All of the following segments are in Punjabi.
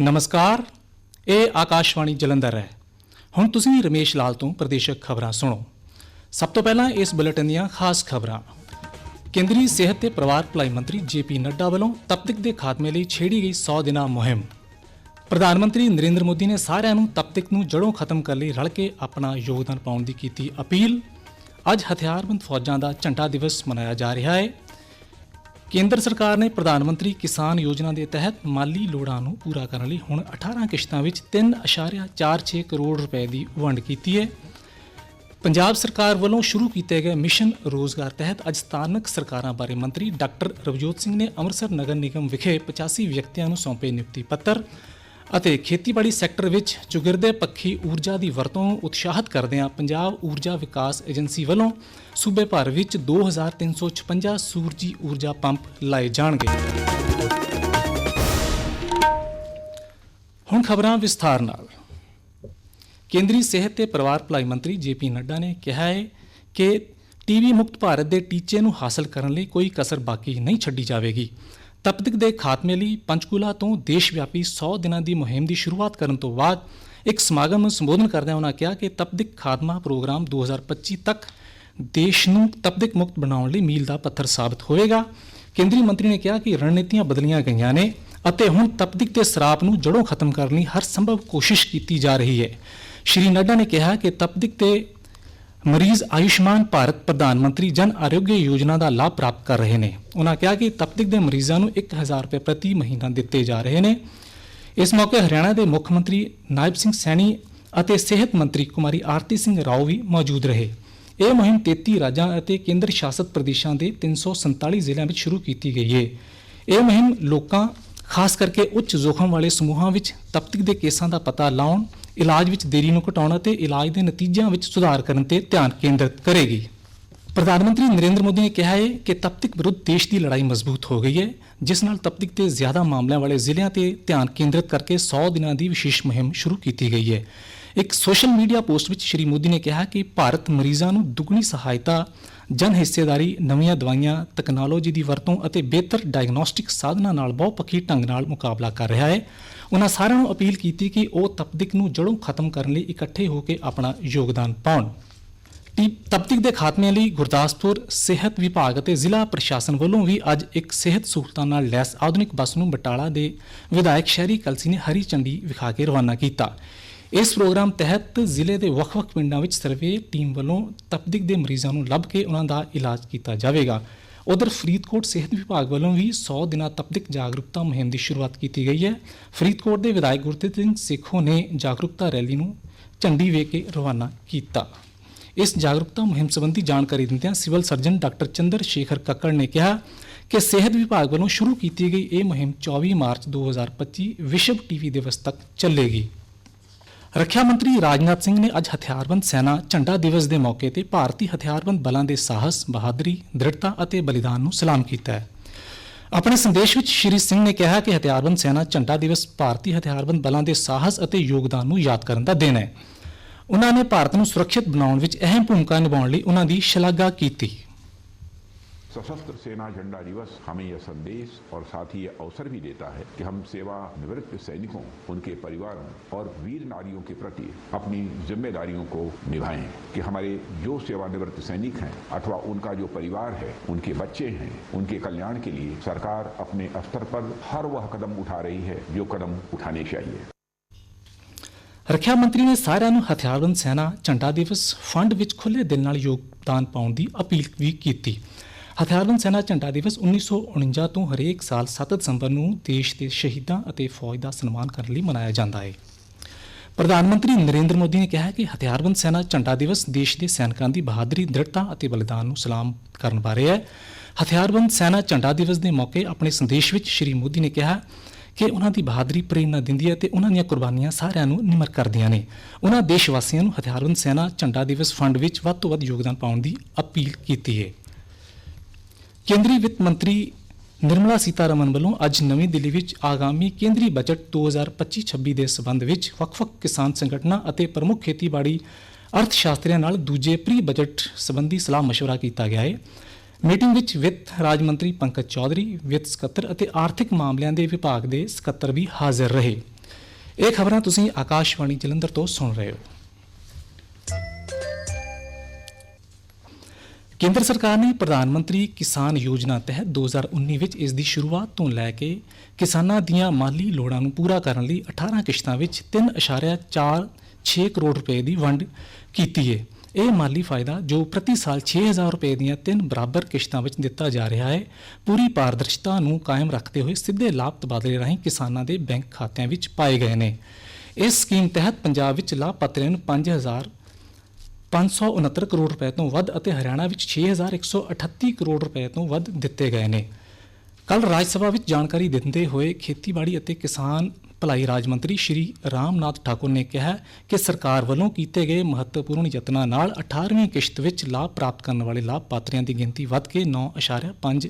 ਨਮਸਕਾਰ, ਇਹ ਆਕਾਸ਼ਵਾਣੀ ਜਲੰਧਰ ਹੈ। ਹੁਣ ਤੁਸੀਂ ਰਮੇਸ਼ ਲਾਲ ਤੋਂ ਪ੍ਰਦੇਸ਼ਕ ਖਬਰਾਂ ਸੁਣੋ। ਸਭ ਤੋਂ ਪਹਿਲਾਂ ਇਸ ਬੁਲੇਟਿਨ ਦੀਆਂ ਖਾਸ ਖਬਰਾਂ। ਕੇਂਦਰੀ ਸਿਹਤ ਤੇ ਪਰਿਵਾਰ ਭਲਾਈ ਮੰਤਰੀ ਜੇਪੀ ਨੱਡਾ ਵੱਲੋਂ ਤਪਤਿਕ ਦੇ ਖਾਤਮੇ ਲਈ ਛੇੜੀ ਗਈ 100 ਦਿਨਾਂ ਮੁਹਿੰਮ। ਪ੍ਰਧਾਨ ਮੰਤਰੀ ਨਰਿੰਦਰ ਮੋਦੀ ਨੇ ਸਾਰਿਆਂ ਨੂੰ ਤਪਤਿਕ ਨੂੰ ਜੜੋਂ ਖਤਮ ਕਰਨ ਲਈ ਰਲ ਕੇ ਆਪਣਾ ਯੋਗਦਾਨ ਪਾਉਣ ਦੀ ਕੀਤੀ ਅਪੀਲ। ਅੱਜ ਹਥਿਆਰਬੰਦ ਫੌਜਾਂ ਦਾ ਝੰਡਾ ਦਿਵਸ ਮਨਾਇਆ ਜਾ ਰਿਹਾ ਹੈ। ਕੇਂਦਰ ਸਰਕਾਰ ਨੇ ਪ੍ਰਧਾਨ ਮੰਤਰੀ ਕਿਸਾਨ ਯੋਜਨਾ ਦੇ ਤਹਿਤ ਮਾਲੀ ਲੋੜਾਂ ਨੂੰ ਪੂਰਾ ਕਰਨ ਲਈ ਹੁਣ 18 ਕਿਸ਼ਤਾਂ ਵਿੱਚ 3.46 ਕਰੋੜ ਰੁਪਏ ਦੀ ਵੰਡ ਕੀਤੀ ਹੈ। ਪੰਜਾਬ ਸਰਕਾਰ ਵੱਲੋਂ ਸ਼ੁਰੂ ਕੀਤੇ ਗਏ ਮਿਸ਼ਨ ਰੋਜ਼ਗਾਰ ਤਹਿਤ ਅੱਜ ਸਥਾਨਕ ਸਰਕਾਰਾਂ ਬਾਰੇ ਮੰਤਰੀ ਡਾਕਟਰ ਰਵਜੋਤ ਸਿੰਘ ਨੇ ਅੰਮ੍ਰਿਤਸਰ ਨਗਰ ਨਿਗਮ ਵਿਖੇ 85 ਵਿਅਕਤੀਆਂ ਨੂੰ ਸੌਂਪੇ ਨਿਯੁਕਤੀ ਪੱਤਰ। ਅਤੇ ਖੇਤੀਬਾੜੀ ਸੈਕਟਰ ਵਿੱਚ ਚੁਗਿਰਦੇ ਪੱਖੀ ਊਰਜਾ ਦੀ ਵਰਤੋਂ ਨੂੰ ਉਤਸ਼ਾਹਿਤ ਕਰਦਿਆਂ ਪੰਜਾਬ ਊਰਜਾ ਵਿਕਾਸ ਏਜੰਸੀ ਵੱਲੋਂ ਸੂਬੇ ਭਰ ਵਿੱਚ 2356 ਸੂਰਜੀ ਊਰਜਾ ਪੰਪ ਲਾਏ ਜਾਣਗੇ। ਹੁਣ ਖਬਰਾਂ ਵਿਸਥਾਰ ਨਾਲ। ਕੇਂਦਰੀ ਸਿਹਤ ਤੇ ਪਰਿਵਾਰ ਭਲਾਈ ਮੰਤਰੀ ਜੇਪੀ ਨੱਡਾ ਨੇ ਕਿਹਾ ਹੈ ਕਿ ਟੀਵੀ ਮੁਕਤ ਭਾਰਤ ਦੇ ਟੀਚੇ ਨੂੰ ਹਾਸਲ ਕਰਨ ਲਈ ਕੋਈ ਕਸਰ ਬਾਕੀ ਨਹੀਂ ਛੱਡੀ ਜਾਵੇਗੀ। ਤਪਦਿਕ ਦੇ ਖਾਤਮੇ ਲਈ ਪੰਚਕੂਲਾ ਤੋਂ ਦੇਸ਼ ਵਿਆਪੀ 100 ਦਿਨਾਂ ਦੀ ਮੁਹਿੰਮ ਦੀ ਸ਼ੁਰੂਆਤ ਕਰਨ ਤੋਂ ਬਾਅਦ ਇੱਕ ਸਮਾਗਮ ਨੂੰ ਸੰਬੋਧਨ ਕਰਦਿਆਂ ਉਹਨਾਂ ਕਿਹਾ ਕਿ ਤਪਦਿਕ ਖਾਤਮਾ ਪ੍ਰੋਗਰਾਮ 2025 ਤੱਕ ਦੇਸ਼ ਨੂੰ ਤਪਦਿਕ ਮੁਕਤ ਬਣਾਉਣ ਲਈ ਮੀਲ ਦਾ ਪੱਥਰ ਸਾਬਤ ਹੋਵੇਗਾ। ਕੇਂਦਰੀ ਮੰਤਰੀ ਨੇ ਕਿਹਾ ਕਿ ਰਣਨੀਤੀਆਂ ਬਦਲੀਆਂ ਗਈਆਂ ਨੇ ਅਤੇ ਹੁਣ ਤਪਦਿਕ ਤੇ ਸਰਾਪ ਨੂੰ ਜੜੋਂ ਖਤਮ ਕਰਨ ਲਈ ਹਰ ਸੰਭਵ ਕੋਸ਼ਿਸ਼ ਕੀਤੀ ਜਾ ਰਹੀ ਹੈ। ਸ਼੍ਰੀ ਨੱਡਾ ਨੇ ਕਿਹਾ ਕਿ ਤਪਦਿਕ ਤੇ ਮਰੀਜ਼ ਆਯੁਸ਼ਮਾਨ ਭਾਰਤ ਪ੍ਰਧਾਨ ਮੰਤਰੀ ਜਨ ਆਰੋਗਯ ਯੋਜਨਾ ਦਾ ਲਾਭ ਪ੍ਰਾਪਤ ਕਰ ਰਹੇ ਨੇ। ਉਹਨਾਂ ਕਿਹਾ ਕਿ ਤਪਤਿਕ ਦੇ ਮਰੀਜ਼ਾਂ ਨੂੰ 1000 ਰੁਪਏ ਪ੍ਰਤੀ ਮਹੀਨਾ ਦਿੱਤੇ ਜਾ ਰਹੇ ਨੇ। ਇਸ ਮੌਕੇ ਹਰਿਆਣਾ ਦੇ ਮੁੱਖ ਮੰਤਰੀ ਨਾਇਬ ਸਿੰਘ ਸੈਣੀ ਅਤੇ ਸਿਹਤ ਮੰਤਰੀ ਕੁਮਾਰੀ ਆਰਤੀ ਸਿੰਘ ਰਾਓ ਵੀ ਮੌਜੂਦ ਰਹੇ। ਇਹ ਮੁਹਿੰਮ 33 ਰਾਜਾਂ ਅਤੇ ਕੇਂਦਰ ਸ਼ਾਸਤ ਪ੍ਰਦੇਸ਼ਾਂ ਦੇ 347 ਜ਼ਿਲ੍ਹਿਆਂ ਵਿੱਚ ਸ਼ੁਰੂ ਕੀਤੀ ਗਈ ਹੈ ਇਹ ਮੁਹਿੰਮ ਲੋਕਾਂ, ਖਾਸ ਕਰਕੇ ਉੱਚ ਜੋਖਮ ਵਾਲੇ ਸਮੂਹਾਂ ਵਿੱਚ ਤਪਤਿਕ ਦੇ ਕੇਸਾਂ ਦਾ ਪਤਾ ਲਾਉਣ ਇਲਾਜ ਵਿੱਚ ਦੇਰੀ ਨੂੰ ਘਟਾਉਣ ਅਤੇ ਇਲਾਜ ਦੇ ਨਤੀਜਿਆਂ ਵਿੱਚ ਸੁਧਾਰ ਕਰਨ ਤੇ ਧਿਆਨ ਕੇਂਦਰਿਤ ਕਰੇਗੀ। ਪ੍ਰਧਾਨ ਮੰਤਰੀ ਨਰਿੰਦਰ ਮੋਦੀ ਨੇ ਕਿਹਾ ਹੈ ਕਿ ਤਪਤਿਕ ਵਿਰੁੱਧ ਦੇਸ਼ ਦੀ ਲੜਾਈ ਮਜ਼ਬੂਤ ਹੋ ਗਈ ਹੈ, ਜਿਸ ਨਾਲ ਤਪਤਿਕ ਤੇ ਜ਼ਿਆਦਾ ਮਾਮਲਿਆਂ ਵਾਲੇ ਜ਼ਿਲ੍ਹਿਆਂ ਤੇ ਧਿਆਨ ਕੇਂਦਰਿਤ ਕਰਕੇ 100 ਦਿਨਾਂ ਦੀ ਵਿਸ਼ੇਸ਼ ਮੁਹਿੰਮ ਸ਼ੁਰੂ ਕੀਤੀ ਗਈ ਹੈ। ਇੱਕ ਸੋਸ਼ਲ ਮੀਡੀਆ ਪੋਸਟ ਵਿੱਚ ਸ਼੍ਰੀ ਮੋਦੀ ਨੇ ਕਿਹਾ ਕਿ ਭਾਰਤ ਮਰੀਜ਼ਾਂ ਨੂੰ ਦੁੱਗਣੀ ਸਹਾਇਤਾ ਜਨ ਹਿੱਸੇਦਾਰੀ, ਨਵੀਆਂ ਦਵਾਈਆਂ, ਤਕਨਾਲੋਜੀ ਦੀ ਵਰਤੋਂ ਅਤੇ ਬਿਹਤਰ ਡਾਇਗਨੋਸਟਿਕ ਸਾਧਨਾਂ ਨਾਲ ਬਹੁਪੱਖੀ ਢੰਗ ਨਾਲ ਮੁਕਾਬਲਾ ਕਰ ਰਿਹਾ ਹੈ। ਉਹਨਾਂ ਸਾਰਿਆਂ ਨੂੰ ਅਪੀਲ ਕੀਤੀ ਕਿ ਉਹ ਤਪਤਿਕ ਨੂੰ ਜੜੋਂ ਖਤਮ ਕਰਨ ਲਈ ਇਕੱਠੇ ਹੋ ਕੇ ਆਪਣਾ ਯੋਗਦਾਨ ਪਾਉਣ। ਤਪਤਿਕ ਦੇ ਖਾਤਮੇ ਲਈ ਗੁਰਦਾਸਪੁਰ ਸਿਹਤ ਵਿਭਾਗ ਅਤੇ ਜ਼ਿਲ੍ਹਾ ਪ੍ਰਸ਼ਾਸਨ ਵੱਲੋਂ ਵੀ ਅੱਜ ਇੱਕ ਸਿਹਤ ਸਹੂਲਤਾਂ ਨਾਲ ਲੈਸ ਆਧੁਨਿਕ ਬੱਸ ਨੂੰ ਬਟਾਲਾ ਦੇ ਵਿਧਾਇਕ ਸ਼ਹਿਰੀ ਕਲਸੀ ਨੇ ਹਰੀ ਝੰਡੀ ਵਿਖਾ ਕੇ ਰਵਾਨਾ ਕੀਤਾ। ਇਸ ਪ੍ਰੋਗਰਾਮ ਤਹਿਤ ਜ਼ਿਲ੍ਹੇ ਦੇ ਵੱਖ-ਵੱਖ ਪਿੰਡਾਂ ਵਿੱਚ ਸਰਵੇ ਟੀਮ ਵੱਲੋਂ ਤਪਦਿਕ ਦੇ ਮਰੀਜ਼ਾਂ ਨੂੰ ਲੱਭ ਕੇ ਉਹਨਾਂ ਦਾ ਇਲਾਜ ਕੀਤਾ ਜਾਵੇਗਾ। ਉਧਰ ਫਰੀਦਕੋਟ ਸਿਹਤ ਵਿਭਾਗ ਵੱਲੋਂ ਵੀ 100 ਦਿਨਾਂ ਤਪਦਿਕ ਜਾਗਰੂਕਤਾ ਮੁਹਿੰਮ ਦੀ ਸ਼ੁਰੂਆਤ ਕੀਤੀ ਗਈ ਹੈ। ਫਰੀਦਕੋਟ ਦੇ ਵਿਧਾਇਕ ਗੁਰਤੇਜ ਸਿੰਘ ਸੇਖੋਂ ਨੇ ਜਾਗਰੂਕਤਾ ਰੈਲੀ ਨੂੰ ਝੰਡੀ ਵੇਖ ਕੇ ਰਵਾਨਾ ਕੀਤਾ। ਇਸ ਜਾਗਰੂਕਤਾ ਮੁਹਿੰਮ ਸੰਬੰਧੀ ਜਾਣਕਾਰੀ ਦਿੰਦਿਆਂ civil surgeon doctor Chandra Shekhar Kakkar ਨੇ ਕਿਹਾ ਕਿ ਸਿਹਤ ਵਿਭਾਗ ਵੱਲੋਂ ਸ਼ੁਰੂ ਕੀਤੀ ਗਈ ਇਹ ਮੁਹਿੰਮ 24 ਮਾਰਚ 2025 ਵਿਸ਼ਵ ਟੀਵੀ ਦਿਵਸ ਤੱਕ ਚੱਲੇਗੀ। ਰੱਖਿਆ ਮੰਤਰੀ ਰਾਜਨਾਥ ਸਿੰਘ ਨੇ ਅੱਜ ਹਥਿਆਰਬੰਦ ਸੈਨਾ ਝੰਡਾ ਦਿਵਸ ਦੇ ਮੌਕੇ ਤੇ ਭਾਰਤੀ ਹਥਿਆਰਬੰਦ ਬਲਾਂ ਦੇ ਸਾਹਸ, ਬਹਾਦਰੀ, ਦ੍ਰਿੜਤਾ ਅਤੇ ਬਲੀਦਾਨ ਨੂੰ ਸਲਾਮ ਕੀਤਾ ਹੈ। ਆਪਣੇ ਸੰਦੇਸ਼ ਵਿੱਚ ਸ਼੍ਰੀ ਸਿੰਘ ਨੇ ਕਿਹਾ ਕਿ ਹਥਿਆਰਬੰਦ ਸੈਨਾ ਝੰਡਾ ਦਿਵਸ ਭਾਰਤੀ ਹਥਿਆਰਬੰਦ ਬਲਾਂ ਦੇ ਸਾਹਸ ਅਤੇ ਯੋਗਦਾਨ ਨੂੰ ਯਾਦ ਕਰਨ ਦਾ ਦਿਨ ਹੈ। ਉਹਨਾਂ ਨੇ ਭਾਰਤ ਨੂੰ ਸੁਰੱਖਿਅਤ ਬਣਾਉਣ ਵਿੱਚ ਅਹਿਮ ਭੂਮਿਕਾ ਨਿਭਾਉਣ ਲਈ ਉਹਨਾਂ ਦੀ ਸ਼ਲਾਘਾ ਕੀਤੀ। सशस्त्र सेना झंडा दिवस हमें यह संदेश और साथ ही यह अवसर भी देता है कि हम सेवानिवृत्त सैनिकों उनके परिवारों और वीर नारियों के प्रति अपनी जिम्मेदारियों को निभाएं कि हमारे जो सेवानिवृत्त सैनिक हैं अथवा उनका जो परिवार है उनके बच्चे हैं उनके कल्याण के लिए सरकार अपने स्तर पर हर वह कदम उठा रही है जो कदम उठाने चाहिए ਰੱਖਿਆ ਮੰਤਰੀ ਨੇ ਸਾਰਿਆਂ ਨੂੰ ਹਥਿਆਰਬੰਦ ਸੈਨਾ ਝੰਡਾ ਦਿਵਸ ਫੰਡ ਵਿੱਚ ਖੁੱਲੇ ਦਿਲ ਨਾਲ ਯੋਗਦਾਨ ਪਾਉਣ ਦੀ ਅਪੀਲ ਵੀ ਕੀਤੀ। ਹਥਿਆਰਬੰਦ ਸੈਨਾ ਝੰਡਾ ਦਿਵਸ 1949 ਤੋਂ ਹਰੇਕ ਸਾਲ 7 ਦਸੰਬਰ ਨੂੰ ਦੇਸ਼ ਦੇ ਸ਼ਹੀਦਾਂ ਅਤੇ ਫੌਜ ਦਾ ਸਨਮਾਨ ਕਰਨ ਲਈ ਮਨਾਇਆ ਜਾਂਦਾ ਹੈ। ਪ੍ਰਧਾਨ ਮੰਤਰੀ ਨਰਿੰਦਰ ਮੋਦੀ ਨੇ ਕਿਹਾ ਕਿ ਹਥਿਆਰਬੰਦ ਸੈਨਾ ਝੰਡਾ ਦਿਵਸ ਦੇਸ਼ ਦੇ ਸੈਨਿਕਾਂ ਦੀ ਬਹਾਦਰੀ, ਦ੍ਰਿੜਤਾ ਅਤੇ ਬਲੀਦਾਨ ਨੂੰ ਸਲਾਮ ਕਰਨ ਬਾਰੇ ਹੈ। ਹਥਿਆਰਬੰਦ ਸੈਨਾ ਝੰਡਾ ਦਿਵਸ ਦੇ ਮੌਕੇ ਆਪਣੇ ਸੰਦੇਸ਼ ਵਿੱਚ ਸ਼੍ਰੀ ਮੋਦੀ ਨੇ ਕਿਹਾ ਕਿ ਉਹਨਾਂ ਦੀ ਬਹਾਦਰੀ ਪ੍ਰੇਰਨਾ ਦਿੰਦੀ ਹੈ ਤੇ ਉਹਨਾਂ ਦੀਆਂ ਕੁਰਬਾਨੀਆਂ ਸਾਰਿਆਂ ਨੂੰ ਨਿਮਰ ਕਰਦੀਆਂ ਨੇ ਉਹਨਾਂ ਦੇਸ਼ ਵਾਸੀਆਂ ਨੂੰ ਹਥਿਆਰਬੰਦ ਸੈਨਾ ਝੰਡਾ ਦਿਵਸ ਫੰਡ ਵਿੱਚ ਵੱਧ ਤੋਂ ਵੱਧ ਯੋਗਦਾਨ ਪਾਉਣ ਦੀ ਅਪੀਲ ਕੀਤੀ ਹੈ ਕੇਂਦਰੀ ਵਿੱਤ ਮੰਤਰੀ ਨਿਰਮਲਾ ਸੀਤਾਰਮਨ ਵੱਲੋਂ ਅੱਜ ਨਵੀਂ ਦਿੱਲੀ ਵਿੱਚ ਆਗਾਮੀ ਕੇਂਦਰੀ ਬਜਟ 2025-26 ਦੇ ਸਬੰਧ ਵਿੱਚ ਵੱਖ-ਵੱਖ ਕਿਸਾਨ ਸੰਗਠਨਾਂ ਅਤੇ ਪ੍ਰਮੁੱਖ ਖੇਤੀਬਾੜੀ ਅਰਥ ਸ਼ਾਸਤਰੀਆਂ ਨਾਲ ਦੂਜੇ ਪ੍ਰੀ ਬਜਟ ਸੰਬੰਧੀ ਸਲਾਹ مشورہ ਕੀਤਾ ਗਿਆ ਹੈ ਮੀਟਿੰਗ ਵਿੱਚ ਵਿੱਤ ਰਾਜ ਮੰਤਰੀ ਪੰਕਜ ਚੌਧਰੀ ਵਿੱਤ ਸਕੱਤਰ ਅਤੇ ਆਰਥਿਕ ਮਾਮਲਿਆਂ ਦੇ ਵਿਭਾਗ ਦੇ ਸਕੱਤਰ ਵੀ ਹਾਜ਼ਰ ਰਹੇ ਇਹ ਖਬਰਾਂ ਤੁਸੀਂ ਆਕਾਸ਼ਵਾਣੀ ਜਲੰਧਰ ਤੋਂ ਸੁਣ ਰਹੇ ਹੋ ਕੇਂਦਰ ਸਰਕਾਰ ਨੇ ਪ੍ਰਧਾਨ ਮੰਤਰੀ ਕਿਸਾਨ ਯੋਜਨਾ ਤਹਿਤ 2019 ਵਿੱਚ ਇਸ ਦੀ ਸ਼ੁਰੂਆਤ ਤੋਂ ਲੈ ਕੇ ਕਿਸਾਨਾਂ ਦੀਆਂ ਮਾਲੀ ਲੋੜਾਂ ਨੂੰ ਪੂਰਾ ਕਰਨ ਲਈ 18 ਕਿਸ਼ਤਾਂ ਵਿੱਚ 3.46 ਕਰੋੜ ਰੁਪਏ ਦੀ ਵੰਡ ਕੀਤੀ ਹੈ ਇਹ ਮਾਲੀ ਫਾਇਦਾ ਜੋ ਪ੍ਰਤੀ ਸਾਲ 6000 ਰੁਪਏ ਦੀਆਂ ਤਿੰਨ ਬਰਾਬਰ ਕਿਸ਼ਤਾਂ ਵਿੱਚ ਦਿੱਤਾ ਜਾ ਰਿਹਾ ਹੈ, ਪੂਰੀ ਪਾਰਦਰਸ਼ਤਾ ਨੂੰ ਕਾਇਮ ਰੱਖਦੇ ਹੋਏ ਸਿੱਧੇ ਲਾਭ ਤਬਾਦਲੇ ਰਾਹੀਂ ਕਿਸਾਨਾਂ ਦੇ ਬੈਂਕ ਖਾਤਿਆਂ ਵਿੱਚ ਪਾਏ ਗਏ ਨੇ। ਇਸ ਸਕੀਮ ਤਹਿਤ ਪੰਜਾਬ ਵਿੱਚ ਲਾਭਪਾਤਰੀਆਂ ਨੂੰ 5000 569 ਕਰੋੜ ਰੁਪਏ ਤੋਂ ਵੱਧ ਅਤੇ ਹਰਿਆਣਾ ਵਿੱਚ 6138 ਕਰੋੜ ਰੁਪਏ ਤੋਂ ਵੱਧ ਦਿੱਤੇ ਗਏ ਨੇ। ਕੱਲ ਰਾਜ ਸਭਾ ਵਿੱਚ ਜਾਣਕਾਰੀ ਦਿੰਦੇ ਹੋਏ ਖੇਤੀਬਾੜੀ ਅਤੇ ਕਿਸਾਨ ਭਲਾਈ ਰਾਜ ਮੰਤਰੀ ਸ਼੍ਰੀ ਰਾਮਨਾਥ ਠਾਕੁਰ ਨੇ ਕਿਹਾ ਕਿ ਸਰਕਾਰ ਵੱਲੋਂ ਕੀਤੇ ਗਏ ਮਹੱਤਵਪੂਰਨ ਯਤਨਾਂ ਨਾਲ 18ਵੀਂ ਕਿਸ਼ਤ ਵਿੱਚ ਲਾਭ ਪ੍ਰਾਪਤ ਕਰਨ ਵਾਲੇ ਲਾਭਪਾਤਰੀਆਂ ਦੀ ਗਿਣਤੀ ਵੱਧ ਕੇ 9.5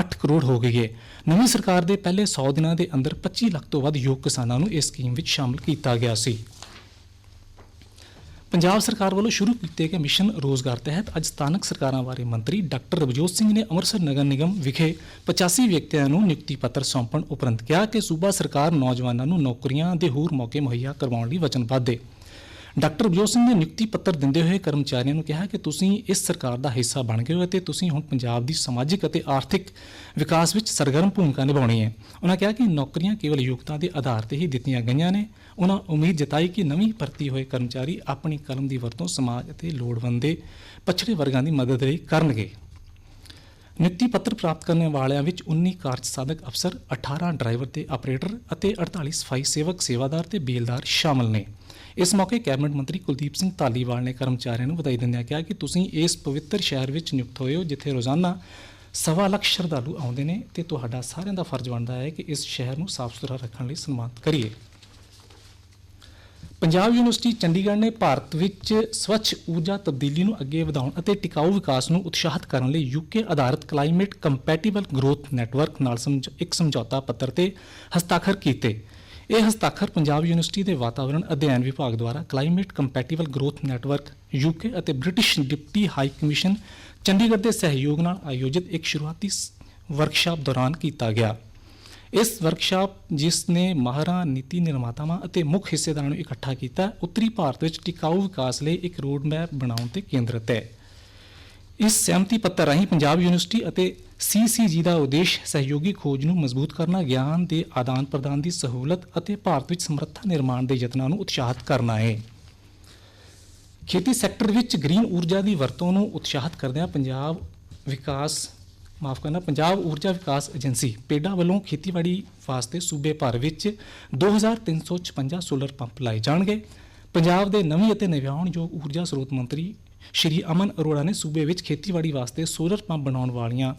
8 ਕਰੋੜ ਹੋ ਗਈ ਹੈ। ਨਵੀਂ ਸਰਕਾਰ ਦੇ ਪਹਿਲੇ 100 ਦਿਨਾਂ ਦੇ ਅੰਦਰ 25 ਲੱਖ ਤੋਂ ਵੱਧ ਯੋਗ ਕਿਸਾਨਾਂ ਨੂੰ ਇਸ ਸਕੀਮ ਵਿੱਚ ਸ਼ਾਮਲ ਕੀਤਾ ਗਿਆ ਸੀ। ਪੰਜਾਬ ਸਰਕਾਰ ਵੱਲੋਂ ਸ਼ੁਰੂ ਕੀਤੇ ਗਏ ਮਿਸ਼ਨ ਰੋਜ਼ਗਾਰ ਤਹਿਤ ਅੱਜ ਸਥਾਨਕ ਸਰਕਾਰਾਂ ਬਾਰੇ ਮੰਤਰੀ ਡਾਕਟਰ ਰਵਜੋਤ ਸਿੰਘ ਨੇ ਅੰਮ੍ਰਿਤਸਰ ਨਗਰ ਨਿਗਮ ਵਿਖੇ 85 ਵਿਅਕਤੀਆਂ ਨੂੰ ਨਿਯੁਕਤੀ ਪੱਤਰ ਸੌਂਪਣ ਉਪਰੰਤ ਕਿਹਾ ਕਿ ਸੂਬਾ ਸਰਕਾਰ ਨੌਜਵਾਨਾਂ ਨੂੰ ਨੌਕਰੀਆਂ ਦੇ ਹੋਰ ਮੌਕੇ ਮੁਹੱਈਆ ਕਰਵਾਉਣ ਲਈ ਵਚਨਬੱਧ ਹੈ ਡਾਕਟਰ ਰਵਜੋਤ ਸਿੰਘ ਨੇ ਨਿਯੁਕਤੀ ਪੱਤਰ ਦਿੰਦੇ ਹੋਏ ਕਰਮਚਾਰੀਆਂ ਨੂੰ ਕਿਹਾ ਕਿ ਤੁਸੀਂ ਇਸ ਸਰਕਾਰ ਦਾ ਹਿੱਸਾ ਬਣ ਗਏ ਹੋ ਅਤੇ ਤੁਸੀਂ ਹੁਣ ਪੰਜਾਬ ਦੀ ਸਮਾਜਿਕ ਅਤੇ ਆਰਥਿਕ ਵਿਕਾਸ ਵਿੱਚ ਸਰਗਰਮ ਭੂਮਿਕਾ ਨਿਭਾਉਣੀ ਹੈ। ਉਹਨਾਂ ਕਿਹਾ ਕਿ ਨੌਕਰੀਆਂ ਕੇਵਲ ਯੋਗਤਾ ਦੇ ਆਧਾਰ ਤੇ ਹੀ ਦਿੱਤੀਆਂ ਗਈਆਂ ਨੇ। ਉਹਨਾਂ ਉਮੀਦ ਜਤਾਈ ਕਿ ਨਵੀਂ ਭਰਤੀ ਹੋਏ ਕਰਮਚਾਰੀ ਆਪਣੀ ਕਲਮ ਦੀ ਵਰਤੋਂ ਸਮਾਜ ਅਤੇ ਲੋੜਵੰਦ ਦੇ ਪਛੜੇ ਵਰਗਾਂ ਦੀ ਮਦਦ ਲਈ ਕਰਨਗੇ। ਨਿਯੁਕਤੀ ਪੱਤਰ ਪ੍ਰਾਪਤ ਕਰਨ ਵਾਲਿਆਂ ਵਿੱਚ 19 ਕਾਰਜ ਸਾਧਕ ਅਫਸਰ 18 ਡਰਾਈਵਰ ਤੇ ਆਪਰੇਟਰ ਅਤੇ 48 ਸਫ਼ਾਈ ਸੇਵਕ, ਸੇਵਾਦਾਰ ਤੇ ਬੇਲਦਾਰ ਸ਼ਾਮਲ ਨੇ। ਇਸ ਮੌਕੇ ਕੈਬਨਿਟ ਮੰਤਰੀ ਕੁਲਦੀਪ ਸਿੰਘ ਧਾਲੀਵਾਲ ਨੇ ਕਰਮਚਾਰੀਆਂ ਨੂੰ ਵਧਾਈ ਦਿੰਦਿਆਂ ਕਿਹਾ ਕਿ ਤੁਸੀਂ ਇਸ ਪਵਿੱਤਰ ਸ਼ਹਿਰ ਵਿੱਚ ਨਿਯੁਕਤ ਹੋਏ ਹੋ, ਜਿੱਥੇ ਰੋਜ਼ਾਨਾ ਸਵਾ ਲੱਖ ਸ਼ਰਧਾਲੂ ਆਉਂਦੇ ਨੇ ਤੇ ਤੁਹਾਡਾ ਸਾਰਿਆਂ ਦਾ ਫਰਜ਼ ਬਣਦਾ ਹੈ ਕਿ ਇਸ ਸ਼ਹਿਰ ਨੂੰ ਸਾਫ਼ ਸੁਥਰਾ ਰੱਖਣ ਲਈ ਸਨਮਾਨਿਤ ਕਰੀਏ। ਪੰਜਾਬ ਯੂਨੀਵਰਸਿਟੀ ਚੰਡੀਗੜ੍ਹ ਨੇ ਭਾਰਤ ਵਿੱਚ ਸਵੱਛ ਊਰਜਾ ਤਬਦੀਲੀ ਨੂੰ ਅੱਗੇ ਵਧਾਉਣ ਅਤੇ ਟਿਕਾਊ ਵਿਕਾਸ ਨੂੰ ਉਤਸ਼ਾਹਿਤ ਕਰਨ ਲਈ ਯੂਕੇ ਆਧਾਰਿਤ ਕਲਾਈਮੇਟ ਕੰਪੈਟੀਬਲ ਗਰੋਥ ਨੈਟਵਰਕ ਨਾਲ ਸਮਝ- ਇੱਕ ਸਮਝੌਤਾ ਪੱਤਰ ਤੇ ਹਸਤਾਖਰ ਕੀਤੇ। ਇਹ ਹਸਤਾਖਰ ਪੰਜਾਬ ਯੂਨੀਵਰਸਿਟੀ ਦੇ ਵਾਤਾਵਰਣ ਅਧਿਐਨ ਵਿਭਾਗ ਦੁਆਰਾ climate compatible growth network UK ਅਤੇ British deputy high commission Chandigarh ਦੇ ਸਹਿਯੋਗ ਨਾਲ ਆਯੋਜਿਤ ਇੱਕ ਸ਼ੁਰੂਆਤੀ ਵਰਕਸ਼ਾਪ ਦੌਰਾਨ ਕੀਤਾ ਗਿਆ। ਇਸ ਵਰਕਸ਼ਾਪ ਜਿਸ ਨੇ ਮਾਹਰਾਂ, ਨੀਤੀ ਨਿਰਮਾਤਾਵਾਂ ਅਤੇ ਮੁੱਖ ਹਿੱਸੇਦਾਰਾਂ ਨੂੰ ਇਕੱਠਾ ਕੀਤਾ, ਉੱਤਰੀ ਭਾਰਤ ਵਿੱਚ ਟਿਕਾਊ ਵਿਕਾਸ ਲਈ ਇੱਕ ਰੋਡਮੈਪ ਬਣਾਉਣ ਤੇ ਕੇਂਦਰਿਤ ਹੈ। ਇਸ ਸਹਿਮਤੀ ਪੱਤਰ ਰਾਹੀਂ ਪੰਜਾਬ ਯੂਨੀਵਰਸਿਟੀ ਅਤੇ ਸੀਸੀਜੀ ਦਾ ਉਦੇਸ਼ ਸਹਿਯੋਗੀ ਖੋਜ ਨੂੰ ਮਜ਼ਬੂਤ ਕਰਨਾ, ਗਿਆਨ ਦੇ ਆਦਾਨ ਪ੍ਰਦਾਨ ਦੀ ਸਹੂਲਤ ਅਤੇ ਭਾਰਤ ਵਿੱਚ ਸਮਰੱਥਾ ਨਿਰਮਾਣ ਦੇ ਯਤਨਾਂ ਨੂੰ ਉਤਸ਼ਾਹਿਤ ਕਰਨਾ ਹੈ। ਖੇਤੀ ਸੈਕਟਰ ਵਿੱਚ ਗ੍ਰੀਨ ਊਰਜਾ ਦੀ ਵਰਤੋਂ ਨੂੰ ਉਤਸ਼ਾਹਿਤ ਕਰਦਿਆਂ ਪੰਜਾਬ ਵਿਕਾਸ, ਮਾਫ ਕਰਨਾ, ਪੰਜਾਬ ਊਰਜਾ ਵਿਕਾਸ ਏਜੰਸੀ ਪੇਡਾ ਵੱਲੋਂ ਖੇਤੀਬਾੜੀ ਵਾਸਤੇ ਸੂਬੇ ਭਰ ਵਿੱਚ 2356 ਸੋਲਰ ਪੰਪ ਲਾਏ ਜਾਣਗੇ। ਪੰਜਾਬ ਦੇ ਨਵੀਂ ਅਤੇ ਨਵਿਆਉਣਯੋਗ ਊਰਜਾ ਸਰੋਤ ਮੰਤਰੀ ਸ਼੍ਰੀ ਅਮਨ ਅਰੋੜਾ ਨੇ ਸੂਬੇ ਵਿੱਚ ਖੇਤੀਬਾੜੀ ਵਾਸਤੇ ਸੋਲਰ ਪੰਪ ਬਣਾਉਣ ਵਾਲੀਆਂ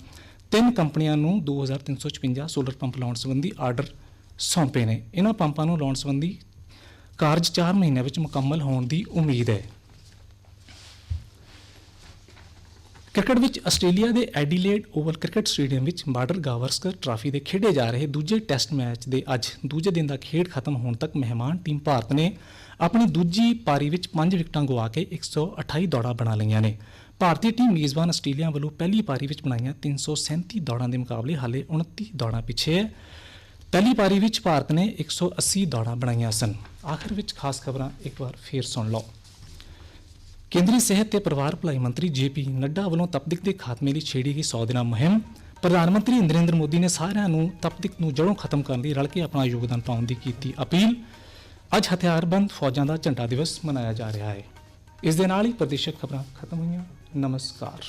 ਤਿੰਨ ਕੰਪਨੀਆਂ ਨੂੰ 2356 ਸੋਲਰ ਪੰਪ ਲਾਉਣ ਸੰਬੰਧੀ ਆਰਡਰ ਸੌਂਪੇ ਨੇ। ਇਹਨਾਂ ਪੰਪਾਂ ਨੂੰ ਲਾਉਣ ਸੰਬੰਧੀ ਕਾਰਜ 4 ਮਹੀਨਿਆਂ ਵਿੱਚ ਮੁਕੰਮਲ ਹੋਣ ਦੀ ਉਮੀਦ ਹੈ। ਕ੍ਰਿਕਟ ਵਿੱਚ ਆਸਟ੍ਰੇਲੀਆ ਦੇ ਐਡੀਲੇਡ ਓਵਲ ਕ੍ਰਿਕਟ ਸਟੇਡੀਅਮ ਵਿੱਚ ਬਾਰਡਰ ਗਾਵਸਕਰ ਟਰਾਫੀ ਦੇ ਖੇਡੇ ਜਾ ਰਹੇ ਦੂਜੇ ਟੈਸਟ ਮੈਚ ਦੇ ਅੱਜ ਦੂਜੇ ਦਿਨ ਦਾ ਖੇਡ ਖਤਮ ਹੋਣ ਤੱਕ ਮਹਿਮਾਨ ਟੀਮ ਭਾਰਤ ਨੇ ਆਪਣੀ ਦੂਜੀ ਪਾਰੀ ਵਿੱਚ 5 ਵਿਕਟਾਂ ਗਵਾ ਕੇ 128 ਦੌੜਾਂ ਬਣਾ ਲਈਆਂ ਨੇ। ਭਾਰਤੀ ਟੀਮ ਮੇਜ਼ਬਾਨ ਆਸਟ੍ਰੇਲੀਆ ਵੱਲੋਂ ਪਹਿਲੀ ਪਾਰੀ ਵਿੱਚ ਬਣਾਈਆਂ 337 ਦੌੜਾਂ ਦੇ ਮੁਕਾਬਲੇ ਹਾਲੇ 29 ਦੌੜਾਂ ਪਿੱਛੇ ਹੈ। ਪਹਿਲੀ ਪਾਰੀ ਵਿੱਚ ਭਾਰਤ ਨੇ 180 ਦੌੜਾਂ ਬਣਾਈਆਂ ਸਨ। ਆਖਰ ਵਿੱਚ ਖਾਸ ਖਬਰਾਂ ਇੱਕ ਵਾਰ ਫੇਰ ਸੁਣ ਲਓ। ਕੇਂਦਰੀ ਸਿਹਤ ਤੇ ਪਰਿਵਾਰ ਭਲਾਈ ਮੰਤਰੀ ਜੇਪੀ ਨੱਡਾ ਵੱਲੋਂ ਤਪਦਿਕ ਦੇ ਖਾਤਮੇ ਲਈ ਛੇੜੀ ਗਈ 100 ਦਿਨਾਂ ਮੁਹਿੰਮ। ਪ੍ਰਧਾਨ ਮੰਤਰੀ ਨਰਿੰਦਰ ਮੋਦੀ ਨੇ ਸਾਰਿਆਂ ਨੂੰ ਤਪਦਿਕ ਨੂੰ ਜੜੋਂ ਖਤਮ ਕਰਨ ਲਈ ਰਲ ਕੇ ਆਪਣਾ ਯੋਗਦਾਨ ਪਾਉਣ ਦੀ ਕੀਤੀ ਅਪੀਲ। ਅੱਜ ਹਥਿਆਰਬੰਦ ਫੌਜਾਂ ਦਾ ਝੰਡਾ ਦਿਵਸ ਮਨਾਇਆ ਜਾ ਰਿਹਾ ਹੈ। ਇਸ ਦੇ ਨਾਲ ਹੀ ਪ੍ਰਦੇਸ਼ਕ ਖਬਰਾਂ ਖਤਮ ਹੋਈਆਂ। ਨਮਸਕਾਰ।